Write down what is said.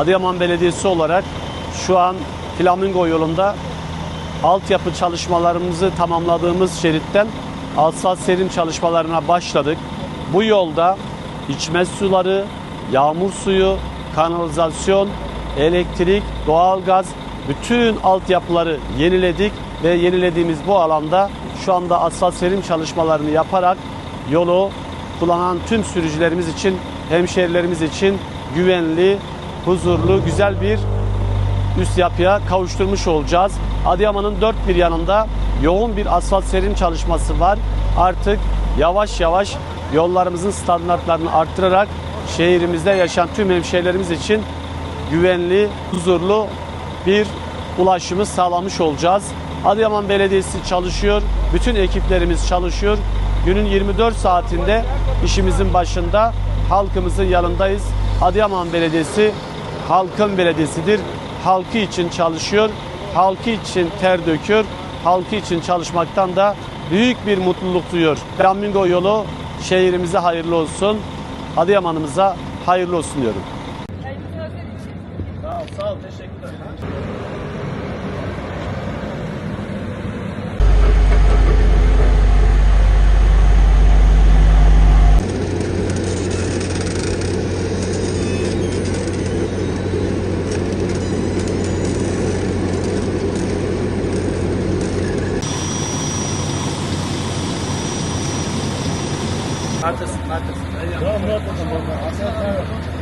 Adıyaman Belediyesi olarak şu an Flamingo yolunda altyapı çalışmalarımızı tamamladığımız şeritten asfalt serim çalışmalarına başladık. Bu yolda içme suları, yağmur suyu, kanalizasyon, elektrik, doğalgaz bütün altyapıları yeniledik ve yenilediğimiz bu alanda şu anda asfalt serim çalışmalarını yaparak yolu kullanan tüm sürücülerimiz için, hemşehrilerimiz için güvenli, huzurlu, güzel bir üst yapıya kavuşturmuş olacağız. Adıyaman'ın dört bir yanında yoğun bir asfalt serim çalışması var. Artık yavaş yavaş yollarımızın standartlarını arttırarak şehrimizde yaşayan tüm hemşehrilerimiz için güvenli, huzurlu bir ulaşımı sağlamış olacağız. Adıyaman Belediyesi çalışıyor, bütün ekiplerimiz çalışıyor. Günün 24 saatinde işimizin başında halkımızın yanındayız. Adıyaman Belediyesi halkın belediyesidir. Halkı için çalışıyor, halkı için ter döküyor, halkı için çalışmaktan da büyük bir mutluluk duyuyor. Flamingo yolu şehrimize hayırlı olsun, Adıyaman'ımıza hayırlı olsun diyorum. Sağ ol, sağ ol, teşekkürler. Haklısın, haklısın. Tamam, rahat olun.